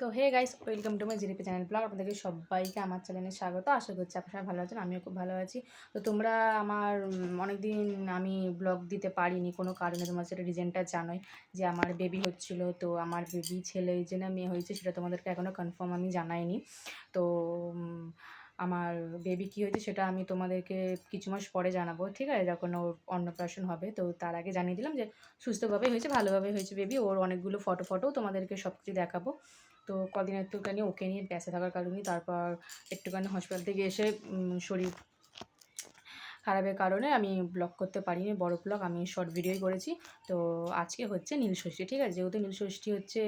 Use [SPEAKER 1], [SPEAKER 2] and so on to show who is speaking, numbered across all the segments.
[SPEAKER 1] তো hey guys, welcome to my জিরিপি channel blog. আপনাদেরকে সবাইকে আমার চ্যানেলে স্বাগত। আশা করছি আপনারা ভালো আছেন, আমিও খুব ভালো আছি। তো তোমরা আমার অনেক দিন আমি ব্লগ দিতে পারিনি কোনো কারণে, তোমার সেটা রিজনটা জানোই যে আমার বেবি হচ্ছিল। তো আমার বেবি ছেলে যে না মেয়ে হয়েছে, সেটা তোমাদেরকে এখনও কনফার্ম আমি জানাইনি। তো আমার বেবি কী হয়েছে সেটা আমি তোমাদেরকে কিছু মাস পরে জানাব, ঠিক আছে? যখন ওর অন্নপ্রাশন হবে। তো তার আগে জানিয়ে দিলাম যে সুস্থভাবেই হয়েছে ভালোভাবে হয়েছে বেবি। ওর অনেকগুলো ফটো ফটোও তোমাদেরকে সব কিছু দেখাবো। তো কদিন একটুখানি ওকে নিয়ে ব্যস্ত থাকার কারণে তারপর একটুখানি হসপিটাল থেকে এসে শরীর খারাপের কারণে আমি ব্লগ করতে পারিনি, বড় ব্লগ আমি শর্ট ভিডিওই করেছি। তো আজকে হচ্ছে নীলষষ্ঠী ঠিক আছে? যেহেতু নীলষষ্ঠী হচ্ছে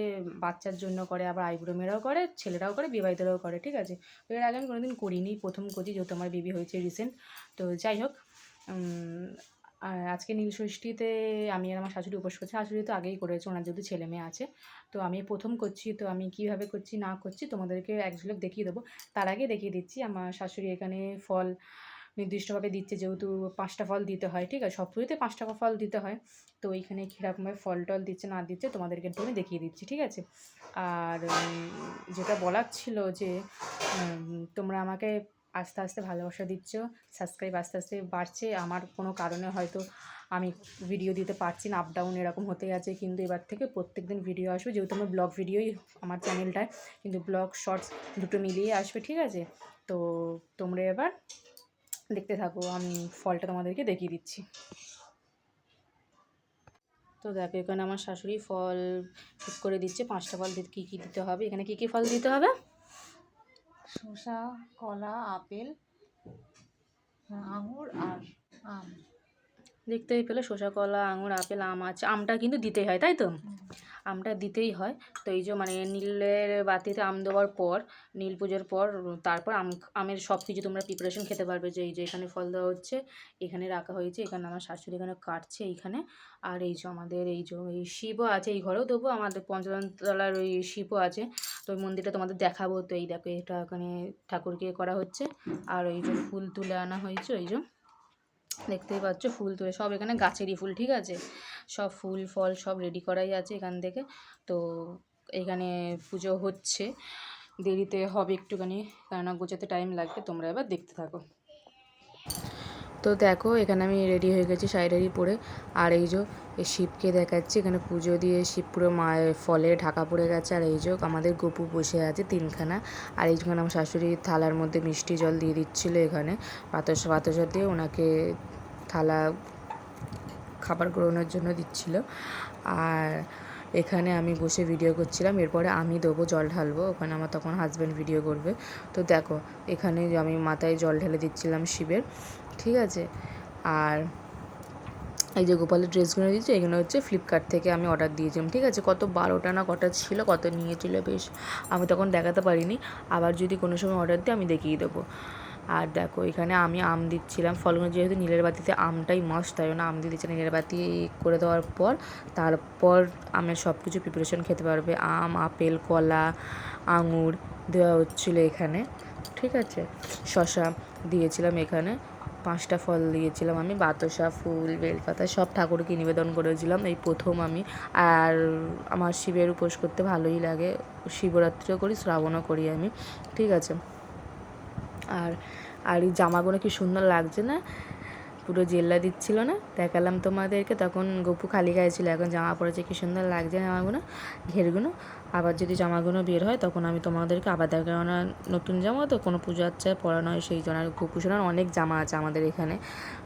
[SPEAKER 1] বাচ্চার জন্য করে, আবার আইবুড়ো মেয়েরাও করে, ছেলেরাও করে, বিবাহিতরাও করে, ঠিক আছে? তো এর আগে আমি কোনোদিন করিনি, প্রথম করছি, যেহেতু আমার বেবি হয়েছে রিসেন্ট তো যাই হোক আর আজকে নীলষষ্ঠীতে আমি আর আমার শাশুড়ি উপোস করছি। শাশুড়ি তো আগেই করেছে, ওনার যেহেতু ছেলে মেয়ে আছে। তো আমি প্রথম করছি, তো আমি কীভাবে করছি, না করছি তোমাদেরকে এক ঝলক দেখিয়ে দেবো। তার আগে দেখিয়ে দিচ্ছি, আমার শাশুড়ি এখানে ফল নির্দিষ্টভাবে দিচ্ছে, যেহেতু পাঁচটা ফল দিতে হয়, ঠিক আছে? সব পুজোতে পাঁচটা ফল দিতে হয়। তো এইখানে কীরকমভাবে ফল টল দিচ্ছে, না দিচ্ছে তোমাদেরকে আমি দেখিয়ে দিচ্ছি, ঠিক আছে? আর যেটা বলার ছিল যে তোমরা আমাকে আস্তে আস্তে ভালোবাসা দিচ্ছ। সাবস্ক্রাইব আস্তে আস্তে বাড়ছে। আমার কোনো কারণে হয়তো আমি ভিডিও দিতে পারছি না। আপ ডাউন এরকম হতে আছে। কিন্তু এবার থেকে প্রত্যেক দিন ভিডিও আসবে। যেহেতু আমার ব্লগ ভিডিওই আমার চ্যানেলটায় কিন্তু ব্লগ শর্টস দুটো মিলিয়ে আসবে, ঠিক আছে? তো তোমরা এবার দেখতে থাকো। আমি ফলটা তোমাদেরকে দেখিয়ে দিচ্ছি। তো দেখো, এখানে আমার শাশুড়ি ফল ঠিক করে দিচ্ছে। পাঁচটা ফল কী কী দিতে হবে? এখানে কী কী ফল দিতে হবে?
[SPEAKER 2] শসা কলা আপেল আঙুর আর আম।
[SPEAKER 1] দেখতেই পেলে শসা, কলা, আঙুর, আপেল, আম আছে। আমটা কিন্তু দিতেই হয়, তাই তো? আমটা দিতেই হয়। তো এই যে মানে নীলের বাতিতে আম দেওয়ার পর, নীল পুজোর পর, তারপর আম, আমের সব কিছু তোমরা প্রিপারেশন খেতে পারবে। যে এই যে এখানে ফল দেওয়া হচ্ছে, এখানে রাখা হয়েছে, এখানে আমার শাশুড়ি এখানে কাটছে এইখানে। আর এই যে আমাদের এই যে এই শিবও আছে এই ঘরেও দেবো, আমাদের পঞ্চতলার ওই শিবও আছে। তো ওই মন্দিরটা তোমাদের দেখাবো। তো এই দেখো এটা ওখানে ঠাকুরকে করা হচ্ছে। আর ওই যে ফুল তুলে আনা হয়েছে, ওই যে দেখতেই পাচ্ছ, ফুল তুলে, সব এখানে গাছেরই ফুল, ঠিক আছে? সব ফুল, ফল, সব রেডি করাই আছে এখান থেকে। তো এখানে পুজো হচ্ছে, দেরিতে হবে একটুখানি, কেননা গোছাতে টাইম লাগবে, তোমরা এবার দেখতে থাকো। তো দেখো, এখানে আমি রেডি হয়ে গেছি শাড়ি পরে। আর এই যে এই শিবকে দেখাচ্ছি, এখানে পুজো দিয়ে শিব পুরো মায়ের ফলে ঢাকা পড়ে গেছে। আর এই যে আমাদের গপু বসে আছে তিনখানা। আর এই যখন আমার শাশুড়ি থালার মধ্যে মিষ্টি জল দিয়ে দিচ্ছিল এখানে বাতাস বাতাসা দিয়ে ওনাকে থালা খাবার গ্রহণের জন্য দিচ্ছিল। আর এখানে আমি বসে ভিডিও করছিলাম, এরপরে আমি দেবো জল ঢালবো, ওখানে আমার তখন হাজব্যান্ড ভিডিও করবে। তো দেখো, এখানে আমি মাথায় জল ঢেলে দিচ্ছিলাম শিবের। ঠিক আছে? আর এই যে গোপালের ড্রেসগুলো দিচ্ছে এগুলো হচ্ছে ফ্লিপকার্ট থেকে আমি অর্ডার দিয়েছিলাম, ঠিক আছে? কত বারোটা না কটা ছিল, কত নিয়েছিল বেশ, আমি তখন দেখাতে পারিনি। আবার যদি কোনো সময় অর্ডার দিই, আমি দেখিয়ে দেবো। আর দেখো, এখানে আমি আম দিচ্ছিলাম। ফলগুলো যেহেতু নীলের বাতিতে, আমটাই মাস্ট তাই জন্য আম দিয়ে দিচ্ছি নীলের বাতি করে দেওয়ার পর। তারপর আমের সব কিছু প্রিপারেশন খেতে পারবে। আম, আপেল, কলা, আঙুর দেওয়া হচ্ছিল এখানে, ঠিক আছে? শশা দিয়েছিলাম এখানে। পাঁচটা ফল দিয়েছিলাম আমি, বাতাসা, ফুল, বেলপাতা সব ঠাকুরকে নিবেদন করেছিলাম। এই প্রথম আমি। আর আমার শিবের উপোস করতে ভালোই লাগে। শিবরাত্রিও করি, শ্রাবণও করি আমি। ঠিক আছে। আর আর এই জামাগুলো কি সুন্দর লাগছে না? পুরো জেল্লা দিচ্ছিল না। দেখালাম তোমাদেরকে, তখন গপু খালি গায়ে ছিল। এখন জামা পরেছে কি সুন্দর লাগছে জামাগুলো, ঘেরগুলো। আবার যদি জামাগুলো বের হয়, তখন আমি তোমাদেরকে আবার দেখাবো। না নতুন জামা, তো কোনো পুজো আচ্ছায় পরা নয় সেই জন্য। আর গপু সোনার অনেক জামা আছে আমাদের এখানে।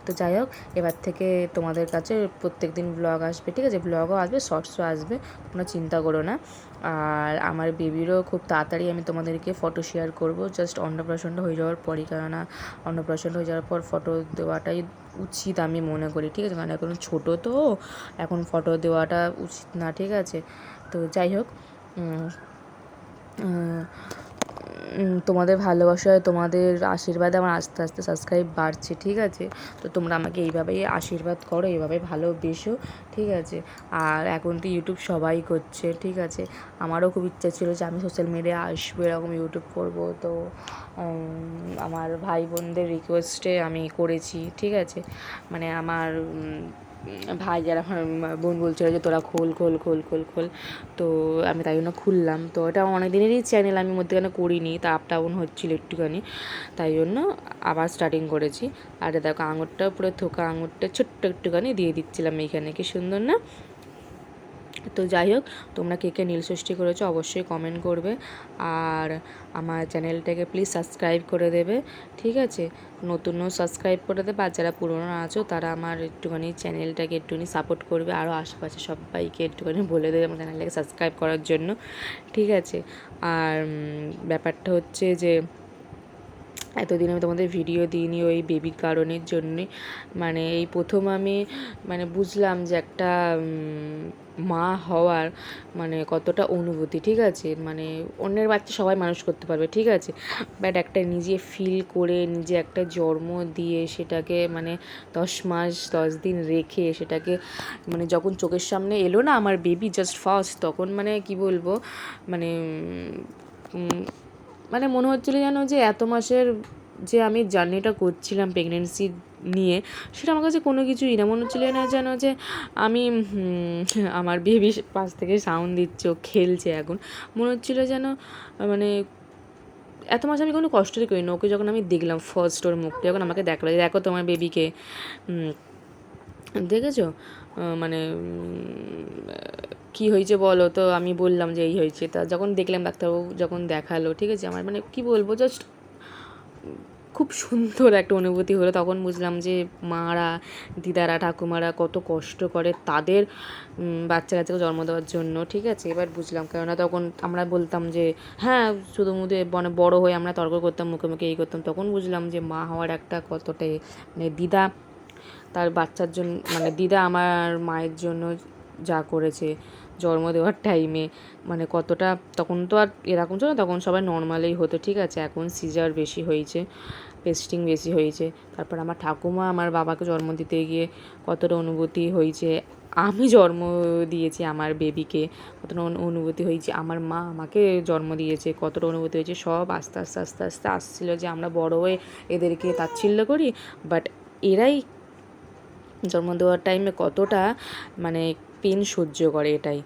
[SPEAKER 1] তো যাই হোক, এবার থেকে তোমাদের কাছে প্রত্যেক দিন ব্লগ আসবে। ঠিক আছে ব্লগও আসবে শর্টসও আসবে তোমরা চিন্তা করো না। আর আমার বেবিরও খুব তাড়াতাড়ি আমি তোমাদেরকে ফটো শেয়ার করব। জাস্ট অন্নপ্রাশনটা হয়ে যাওয়ার পরই, কেননা অন্নপ্রাশন হয়ে যাওয়ার পর ফটো দেওয়াটাই উচিত আমি মনে করি, ঠিক আছে? কারণ এখন ছোটো তো, এখন ফটো দেওয়াটা উচিত না, ঠিক আছে? তো যাই হোক তোমাদের ভালোবাসায় তোমাদের আশীর্বাদে আমার আস্তে আস্তে সাবস্ক্রাইব বাড়ছে, ঠিক আছে? তো তোমরা আমাকে এইভাবেই আশীর্বাদ করো এইভাবে ভালোবেসো, ঠিক আছে? আর এখন তো ইউটিউব সবাই করছে, ঠিক আছে? আমারও খুব ইচ্ছা ছিল যে আমি সোশ্যাল মিডিয়া আসব, এরকম ইউটিউব করব। তো আমার ভাই বোনদের রিকোয়েস্টে আমি করেছি, ঠিক আছে? মানে আমার ভাই যারা আমার বোন বলছিল যে তোরা খোল খোল খোল খোল খোল। তো আমি তাই জন্য খুললাম। তো এটা অনেক দিনেরই চ্যানেল আমি মধ্যেখানে করিনি, তা আপ ডাউন হচ্ছিল একটুখানি। তাই জন্য আবার স্টার্টিং করেছি। আর দেখো, আঙুরটা পুরো থোকা আঙুরটা ছোট্ট একটুখানি দিয়ে দিচ্ছিলাম এইখানে। কি সুন্দর না? তো যাই হোক, তোমরা কে কে নীল ষষ্ঠী করেছ অবশ্যই কমেন্ট করবে। আর আমার চ্যানেলটাকে প্লিজ সাবস্ক্রাইব করে দেবে, ঠিক আছে? নতুনও সাবস্ক্রাইব করে দেবে, আর যারা পুরনো আছো, তারা আমার একটুখানি চ্যানেলটাকে একটুখানি সাপোর্ট করবে আরও আশেপাশে সবাইকে একটুখানি বলে দেবে আমার চ্যানেলটাকে সাবস্ক্রাইব করার জন্য, ঠিক আছে? আর ব্যাপারটা হচ্ছে যে এতদিন আমি তোমাদের ভিডিও দিইনি ওই বেবির কারণের জন্যে। মানে এই প্রথম আমি মানে বুঝলাম যে একটা মা হওয়ার মানে কতটা অনুভূতি, ঠিক আছে? মানে অন্যের বাচ্চা সবাই মানুষ করতে পারবে, ঠিক আছে? বাট একটা নিজে ফিল করে, নিজে একটা জন্ম দিয়ে সেটাকে মানে দশ মাস, দশ দিন রেখে সেটাকে মানে যখন চোখের সামনে এলো না আমার বেবি জাস্ট ফার্স্ট তখন মানে কি বলব? মানে মানে মনে হচ্ছিল যেন যে এত মাসের যে আমি জার্নিটা করছিলাম প্রেগনেন্সি নিয়ে, সেটা আমার কাছে কোনো কিছুই না। মনে হচ্ছিল না যেন যে আমি আমার বেবি পাশ থেকে সাউন্ড দিচ্ছে, ও খেলছে এখন। মনে হচ্ছিল যেন মানে এত মাস আমি কোনো কষ্টই করি না ওকে যখন আমি দেখলাম ফার্স্ট ওর মুখটা, যখন আমাকে দেখল দেখো তোমার বেবিকে দেখেছ? মানে কি হয়েছে বলো? তো আমি বললাম যে এই হয়েছে। তা যখন দেখলাম ডাক্তারবাবু যখন দেখাল, ঠিক আছে? আমার মানে কি বলব? জাস্ট খুব সুন্দর একটা অনুভূতি হলো। তখন বুঝলাম যে মারা, দিদারা, ঠাকুমারা কত কষ্ট করে তাদের বাচ্চা কাচ্চাকে জন্ম দেওয়ার জন্য, ঠিক আছে? এবার বুঝলাম। কেননা তখন আমরা বলতাম যে হ্যাঁ শুধু মুধে মানে বড় হয়ে আমরা তর্ক করতাম, মুখে মুখে এই করতাম। তখন বুঝলাম যে মা হওয়ার একটা কতটা এ। মানে দিদা তার বাচ্চার জন্য মানে দিদা আমার মায়ের জন্য যা করেছে। জন্ম দেওয়ার টাইমে মানে কতটা, তখন তো আর এরকম ছিল তখন সবাই নর্মালেই হতো, ঠিক আছে? এখন সিজার বেশি হয়েছে পেস্টিং বেশি হয়েছে। তারপর আমার ঠাকুমা আমার বাবাকে জন্ম দিতে গিয়ে কতটা অনুভূতি হয়েছে, আমি জন্ম দিয়েছি আমার বেবিকে কতটা অনু- অনুভূতি হয়েছে, আমার মা আমাকে জন্ম দিয়েছে, কতটা অনুভূতি হয়েছে, সব আস্তে আস্তে আস্তে আস্তে আসছিল যে আমরা বড় হয়ে এদেরকে তাচ্ছিল্য করি। বাট এরাই জন্ম দেওয়ার টাইমে কতটা মানে পেন সহ্য করে এটাই।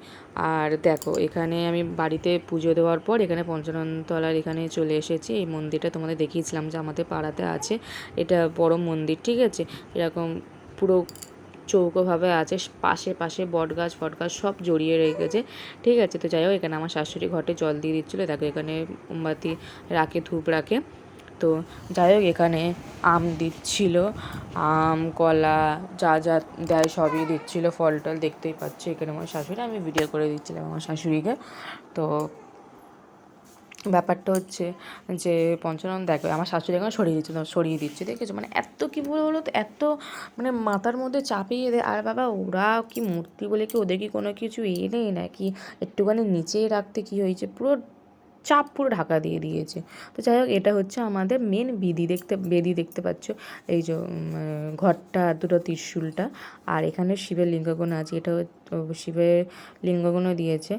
[SPEAKER 1] আর দেখো, এখানে আমি বাড়িতে পুজো দেওয়ার পর এখানে পঞ্চাননতলার এখানে চলে এসেছি। এই মন্দিরটা তোমাদের দেখিয়েছিলাম যে আমাদের পাড়াতে আছে। এটা বড় মন্দির, ঠিক আছে? এরকম পুরো চৌকোভাবে আছে, পাশে পাশে বট গাছ, ফট গাছ সব জড়িয়ে রেখেছে, ঠিক আছে? তো যাই হোক, এখানে আমার শাশুড়ি ঘটে জল দিয়ে দিচ্ছিল। দেখো, এখানে মোমবাতি রাখে, ধূপ রাখে। তো যাই হোক, এখানে আম দিচ্ছিল, আম, কলা, যা যা দেয় সবই দিচ্ছিল, ফল টল দেখতেই পাচ্ছি এখানে আমার শাশুড়ি, আমি ভিডিও করে দিচ্ছিলাম আমার শাশুড়িকে। তো ব্যাপারটা হচ্ছে যে পঞ্চানন, দেখো, আমার শাশুড়ি এখন সরিয়ে দিচ্ছে সরিয়ে দিচ্ছে, দেখেছ? মানে এত কী বলো তো, এত মানে মাথার মধ্যে চাপিয়ে দেয়, আর বাবা, ওরা কি মূর্তি বলে কি ওদের কি কোনো কিছু এ নেই নাকি? একটুখানি নিচেই রাখতে কি হয়েছে? পুরো চাপ পুরো ঢাকা দিয়ে দিয়েছে। তো যাই হোক, এটা হচ্ছে আমাদের মেন বিধি দেখতে, বেদি দেখতে পাচ্ছ। এই যে ঘরটা, দুটো ত্রিশূলটা। আর এখানে শিবের লিঙ্গগুণ আছে। এটা শিবের লিঙ্গগুণও দিয়েছে।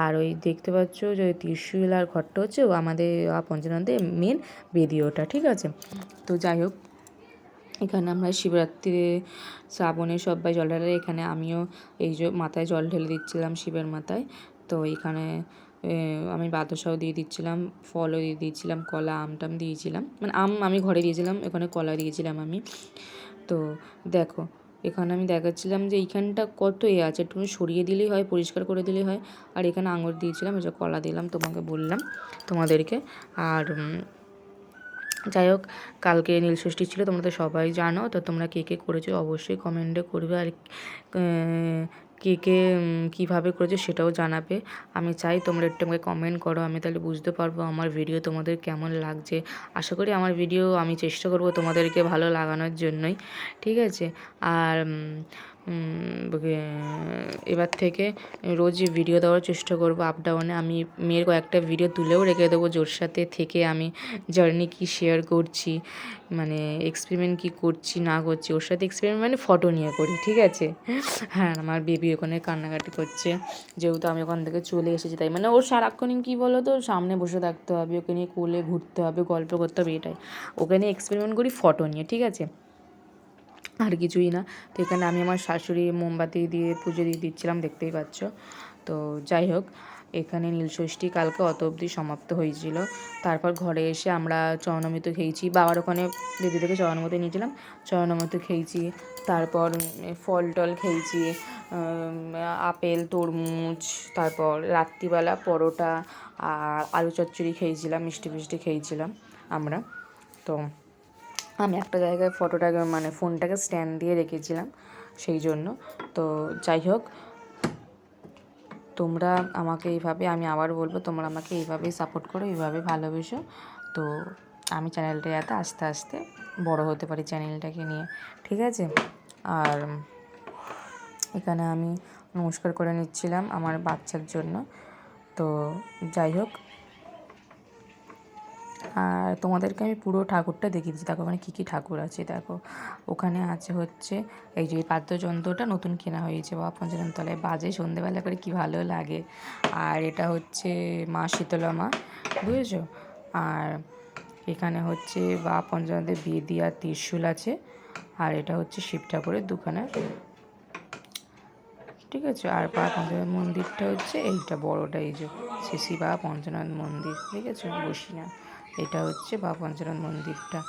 [SPEAKER 1] আর ওই দেখতে পাচ্ছ যে, ওই ত্রিশূল আর ঘরটা হচ্ছে আমাদের পঞ্চানন্দের মেন বেদি ওটা, ঠিক আছে? তো যাই হোক, এখানে আমরা শিবরাত্রিতে শ্রাবণে সবাই জল ঢালে, এখানে আমিও এই যে মাথায় জল ঢেলে দিচ্ছিলাম শিবের মাথায়। তো এখানে আমি বাতাসাও দিয়ে দিচ্ছিলাম, ফলও দিয়ে দিয়েছিলাম, কলা, আম টাম দিয়েছিলাম। মানে আম আমি ঘরে দিয়েছিলাম, এখানে কলা দিয়েছিলাম আমি। তো দেখো, এখানে আমি দেখাচ্ছিলাম যে এইখানটা কত এ আছে একটু সরিয়ে দিলেই হয়, পরিষ্কার করে দিলেই হয়। আর এখানে আঙুর দিয়েছিলাম, এই কলা দিলাম, তোমাকে বললাম তোমাদেরকে। আর যাই হোক, কালকে নীলষষ্ঠী ছিল, তোমরা তো সবাই জানো, তো তোমরা কে কে করেছ অবশ্যই কমেন্টে করবে। আর কে কে কীভাবে করেছ সেটাও জানাবে। আমি চাই তোমরা একটু আমাকে কমেন্ট করো, আমি তাহলে বুঝতে পারব আমার ভিডিও তোমাদের কেমন লাগছে। আশা করি আমার ভিডিও আমি চেষ্টা করব তোমাদেরকে ভালো লাগানোর জন্যই, ঠিক আছে? আর এবার থেকে রোজ ভিডিও দেওয়ার চেষ্টা করব আপ ডাউনে আমি মেয়ের কয়েকটা ভিডিও তুলেও রেখে দেবো জোর সাথে থেকে আমি জার্নি কি শেয়ার করছি মানে এক্সপেরিমেন্ট কি করছি, না করছি, ওর সাথে এক্সপেরিমেন্ট মানে ফটো নিয়ে করি, ঠিক আছে? হ্যাঁ আমার বেবি ওখানে কান্নাকাটি করছে, যেহেতু আমি ওখান থেকে চলে এসেছি, তাই মানে ওর সারাক্ষণই কী বলো তো সামনে বসে থাকতে হবে, ওকে নিয়ে কোলে ঘুরতে হবে, গল্প করতে হবে, এটাই। ওকে নিয়ে এক্সপেরিমেন্ট করি ফটো নিয়ে, ঠিক আছে? আর কিছুই না। তো এখানে আমি আমার শাশুড়ি মোমবাতি দিয়ে পুজো দিয়ে দিচ্ছিলাম, দেখতেই পাচ্ছ। তো যাই হোক, এখানে নীলষষ্ঠী কালকে অত অবধি সমাপ্ত হয়েছিল। তারপর ঘরে এসে আমরা চরণমৃত খেয়েছি। বাবার ওখানে দিদি থেকে চরণমৃত নিয়েছিলাম চরণমৃত খেয়েছি। তারপর ফল টল খেয়েছি আপেল, তরমুজ, তারপর রাত্রিবেলা পরোটা আর আলু চচ্চড়ি খেয়েছিলাম, মিষ্টি ফিষ্টি খেয়েছিলাম আমরা। তো আমি একটা জায়গায় ফটোটাকে মানে ফোনটাকে স্ট্যান্ড দিয়ে রেখেছিলাম, সেই জন্য। তো যাই হোক, তোমরা আমাকে এইভাবে, আমি আবার বলব, তোমরা আমাকে এইভাবেই সাপোর্ট করো, এইভাবে ভালোবেসো। তো আমি চ্যানেলটা যাতে আস্তে আস্তে বড় হতে পারি চ্যানেলটাকে নিয়ে, ঠিক আছে? আর এখানে আমি নমস্কার করে নিচ্ছিলাম আমার বাচ্চার জন্য। তো যাই হোক আর তোমাদেরকে আমি পুরো ঠাকুরটা দেখিয়ে দিচ্ছি। দেখো ওখানে কী কী ঠাকুর আছে, দেখো। ওখানে আছে হচ্ছে এই যে বাদ্যযন্ত্রটা নতুন কেনা হয়েছে বাবা পঞ্চানন তলায় বাজে সন্ধেবেলা করে কি ভালো লাগে। আর এটা হচ্ছে মা শীতলা মা বুঝেছ? আর এখানে হচ্ছে বা পঞ্চানন্দের বেদি আর ত্রিশূল আছে। আর এটা হচ্ছে শিব ঠাকুরের দুখানা। ঠিক আছে? আর বা পঞ্চনাথ মন্দিরটা হচ্ছে এইটা বড়টা, এই যে শ্রী বা পঞ্চনাথ মন্দির। ঠিক আছে? বসিনা। এটা হচ্ছে বা পঞ্চরণ মন্দিরটা।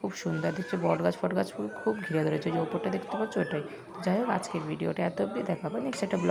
[SPEAKER 1] খুব সুন্দর দেখছ বট গাছ ফট গাছ খুব ঘিরে ধরেছে। যে ওপরটা দেখতে পাচ্ছ ওটাই। যাই হোক, আজকের ভিডিওটা এত অব্দি দেখাবো নেক্সট একটা ব্লগ